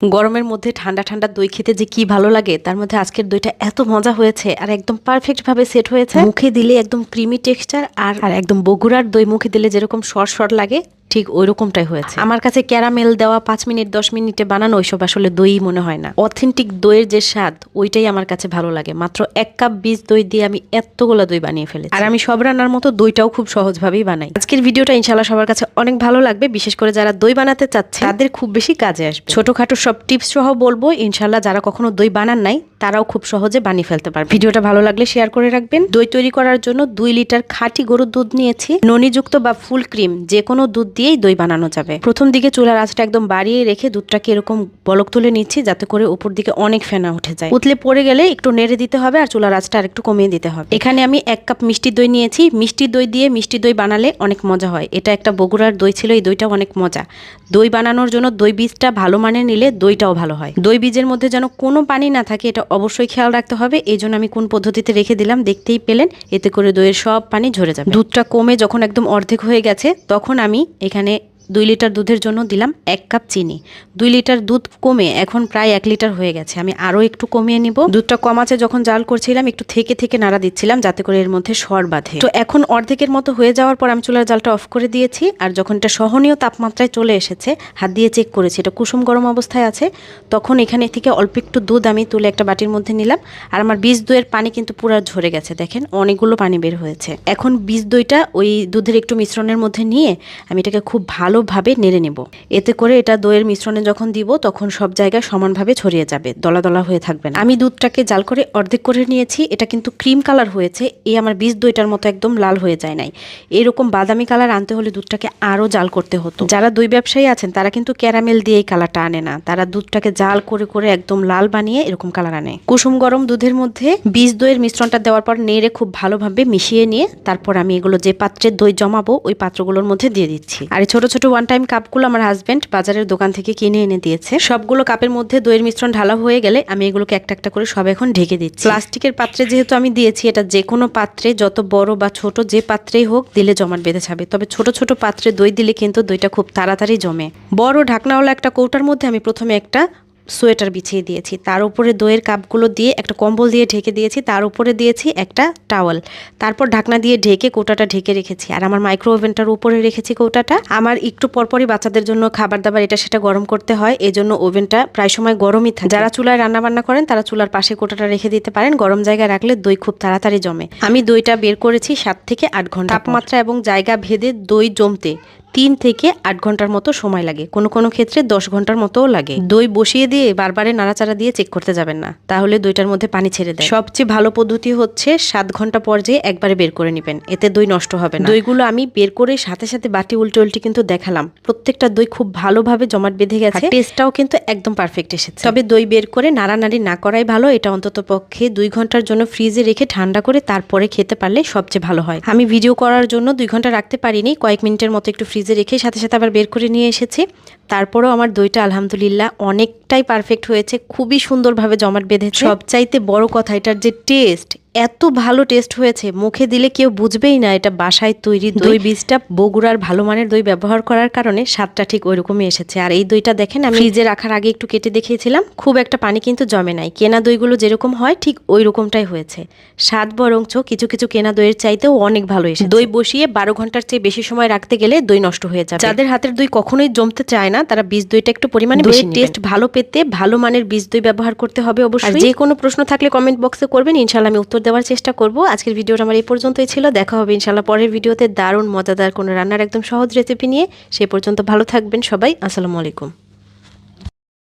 গরমের মধ্যে ঠান্ডা ঠান্ডা দই খেতে যে কি ভালো লাগে তার মধ্যে আজকের দইটা এত মজা হয়েছে আর একদম পারফেক্ট ভাবে সেট হয়েছে। মুখে দিলে একদম ক্রিমি টেক্সচার আর আর একদম বগুড়ার দই মুখে দিলে যেরকম সর সর লাগে ঠিক ওই রকমটাই হয়েছে। আমার কাছে ক্যারামেল দেওয়া পাঁচ মিনিট দশ মিনিটে বানানো ওইসব আসলে দই মনে হয় না। অথেন্টিক দইয়ের যে স্বাদ ওইটাই আমার কাছে ভালো লাগে। মাত্র এক কাপ বীজ দই দিয়ে আমি এতগুলো দই বানিয়ে ফেলেছি। আর আমি সব রান্নার মতো দইটাও খুব সহজভাবেই বানাই। আজকের ভিডিওটা ইনশাল্লাহ সবার কাছে অনেক ভালো লাগবে। বিশেষ করে যারা দই বানাতে চাচ্ছে তাদের খুব বেশি কাজে আসবে। ছোটখাটো সব টিপস সহ বলব ইনশাল্লাহ যারা কখনো দই বানান নাই তারাও খুব সহজে বানিয়ে ফেলতে পারবে। ভিডিওটা ভালো লাগলে শেয়ার করে রাখবেন। দই তৈরি করার জন্য দুই লিটার খাঁটি গরুর দুধ নিয়েছি। ননিযুক্ত বা ফুল ক্রিম যে কোনো দুধ দিয়েই দই বানানো যাবে। প্রথম দিকে চুলার আঁচটা একদম বাড়িয়ে রেখে দুধটাকে এরকম বলক তুলে নিচ্ছি, যাতে করে উপর দিকে অনেক ফেনা উঠে যায়। উতলে পড়ে গেলে একটু নেড়ে দিতে হবে আর চুলার আঁচটা আর একটু কমিয়ে দিতে হবে। এখানে আমি এক কাপ মিষ্টি দই নিয়েছি। মিষ্টি দই দিয়ে মিষ্টি দই বানালে অনেক মজা হয়। এটা একটা বগুড়ার দই ছিল, এই দইটা অনেক মজা। দই বানানোর জন্য দই বীজটা ভালো মানের নিলে দইটাও ভালো হয়। দই বীজের মধ্যে যেন কোনো পানি না থাকে, এটা অবশ্যই খেয়াল রাখতে হবে। এই জন্য আমি কোন পদ্ধতিতে রেখে দিলাম দেখতেই পেলেন। এতে করে দইয়ের সব পানি ঝরে যাবে। দুধটা কমে যখন একদম অর্ধেক হয়ে গেছে, তখন আমি এখানে দুই লিটার দুধের জন্য দিলাম এক কাপ চিনি। দুই লিটার দুধ কমে এখন প্রায় এক লিটার হয়ে গেছে। আমি আরও একটু কমিয়ে নিব। দুধটা কমাচে যখন জাল করছিলাম, একটু থেকে থেকে নাড়া দিচ্ছিলাম যাতে করে এর মধ্যে সর বাঁধে। তো এখন অর্ধেকের মতো হয়ে যাওয়ার পর আমি চুলার জালটা অফ করে দিয়েছি আর যখন এটা সহনীয় তাপমাত্রায় চলে এসেছে, হাত দিয়ে চেক করেছি। এটা কুসুম গরম অবস্থায় আছে। তখন এখানে থেকে অল্প একটু দুধ আমি তুলে একটা বাটির মধ্যে নিলাম আর আমার বীজ দইয়ের পানি কিন্তু পুরো ঝরে গেছে। দেখেন, অনেকগুলো পানি বের হয়েছে। এখন বীজ দইটা ওই দুধের একটু মিশ্রণের মধ্যে নিয়ে আমি এটাকে খুব ভালোভাবে নেড়ে নেব। এতে করে এটা দইয়ের মিশ্রণে যখন দিব, তখন সব জায়গায় সমানভাবে ছড়িয়ে যাবে দলা দলা হয়ে থাকবে না। আমি দুধটাকে জাল করে অর্ধেক করে নিয়েছি, এটা কিন্তু ক্রিম কালার হয়েছে, এই আমার বীজ দইটার মতো একদম লাল হয়ে যায় নাই। এরকম বাদামি কালার আনতে হলে দুধটাকে আরও জাল করতে হতো। যারা দই ব্যবসায়ী আছেন, তারা কিন্তু ক্যারামেল দিয়ে এই কালারটা আনে না। তারা দুধটাকে জাল করে করে একদম লাল বানিয়ে এরকম কালার আনে। কুসুম গরম দুধের মধ্যে বীজ দইয়ের মিশ্রণটা দেওয়ার পর নেড়ে খুব ভালোভাবে মিশিয়ে নিয়ে, তারপর আমি এগুলো যে পাত্রে দই জমাবো, ওই পাত্রগুলোর মধ্যে দিয়ে দিচ্ছি। আর ছোট ছোট ওয়ান টাইম কাপগুলো আমার হাজব্যান্ড বাজারের দোকান থেকে কিনে এনে দিয়েছে। সবগুলো কাপের মধ্যে দইয়ের মিশ্রণ ঢালা হয়ে গেলে আমি এগুলোকে একটা একটা করে সব এখন ঢেকে দিচ্ছি। প্লাস্টিকের পাত্রে যেহেতু আমি দিয়েছি, এটা যে কোনো পাত্রে, যত বড় বা ছোট যে পাত্রেই হোক, দিলে জমাট বেঁধে যাবে। তবে ছোট ছোট পাত্রে দই দিলে কিন্তু দইটা খুব তাড়াতাড়ি জমে। বড় ঢাকনাওয়ালা একটা কৌটার মধ্যে আমি প্রথমে একটা সোয়েটার বিছিয়ে দিয়েছি। তার উপরে দইয়ের কাপগুলো দিয়ে একটা কম্বল দিয়ে ঢেকে দিয়েছি। তার উপরে দিয়েছি একটা টাওয়াল। তারপর ঢাকনা দিয়ে ঢেকে কৌটাটা ঢেকে রেখেছি। আর আমার মাইক্রো ওভেনটার উপরে রেখেছি কৌটাটা। আমার একটু পরপরই বাচ্চাদের জন্য খাবার দাবার এটা সেটা গরম করতে হয়। এই জন্য ওভেনটা প্রায় সময় গরমই থাকে। যারা চুলায় রান্না বান্না করেন, তারা চুলার পাশে কোটাটা রেখে দিতে পারেন। গরম জায়গায় রাখলে দই খুব তাড়াতাড়ি জমে। আমি দইটা বের করেছি সাত থেকে আট ঘণ্টা তাপমাত্রা এবং জায়গা ভেদে দই জমতে তিন থেকে আট ঘণ্টার মতো সময় লাগে। কোনো কোনো ক্ষেত্রে দশ ঘণ্টার মতোও লাগে। দই বসিয়ে দিয়ে বারবারে নাড়াচাড়া দিয়ে চেক করতে যাবেন না। তাহলে দইটার মধ্যে পানি ছেড়ে দেয়। সবচেয়ে ভালো পদ্ধতি হচ্ছে সাত ঘণ্টা পর যে একবারে বের করে নেবেন। এতে দই নষ্ট হবে না। দইগুলো আমি বের করে সাথে সাথে বাটি উল্টে উল্টে কিন্তু দেখালাম। প্রত্যেকটা দই খুব ভালোভাবে জমাট বেঁধে গেছে। টেস্টটাও কিন্তু একদম পারফেক্ট এসেছে। তবে দই বের করে নাড়ানাড়ি না করাই ভালো। এটা অন্তত পক্ষে দুই ঘণ্টার জন্য ফ্রিজে রেখে ঠান্ডা করে তারপরে খেতে পারলে সবচেয়ে ভালো হয়। আমি ভিডিও করার জন্য দুই ঘণ্টা রাখতে পারিনি। কয়েক মিনিটের মতো একটু ফ্রিজে রেখে সাথে সাথে আবার বের করে নিয়ে এসেছি। তারপরেও আমার দইটা আলহামদুলিল্লাহ অনেকটাই পারফেক্ট হয়েছে খুবই সুন্দরভাবে জমাট বেঁধেছে। সবচাইতে বড় কথা এটার যে টেস্ট এত ভালো টেস্ট হয়েছে মুখে দিলে কেউ বুঝবেই না এটা বাসায় তৈরি দই। বীজটা বগুড়ার ভালো মানের দই ব্যবহার করার কারণে স্বাদটা ঠিক ওইরকমই এসেছে। আর এই দইটা দেখেন আমি ফ্রিজে রাখার আগে একটু কেটে দেখিয়েছিলাম খুব একটা পানি কিন্তু জমে নাই। কেনা দইগুলো যেরকম হয় ঠিক ওই রকমটাই হয়েছে। স্বাদ বরঞ্চ কিছু কিছু কেনা দইয়ের চাইতেও অনেক ভালো এসেছে। দই বসিয়ে বারো ঘণ্টার চেয়ে বেশি সময় রাখতে গেলে দই নষ্ট হয়ে যাবে। যাদের হাতের দই কখনোই জমতে চায় না তারা বীজ দইটা একটু পরিমাণে বেশি টেস্ট ভালো পেতে ভালো মানের বীজ দই ব্যবহার করতে হবে অবশ্যই। যে কোনো প্রশ্ন থাকলে কমেন্ট বক্সে করবেন ইনশাল্লাহ আমি উত্তর দেওয়ার চেষ্টা করব। আজকের ভিডিওটা আমার এই পর্যন্তই ছিল। দেখা হবে ইনশাল্লাহ পরের ভিডিওতে। দারুণ মজাদার কোনো রান্নার একদম সহজ রেসিপি নিয়ে। সে পর্যন্ত ভালো থাকবেন সবাই। আসসালামু আলাইকুম।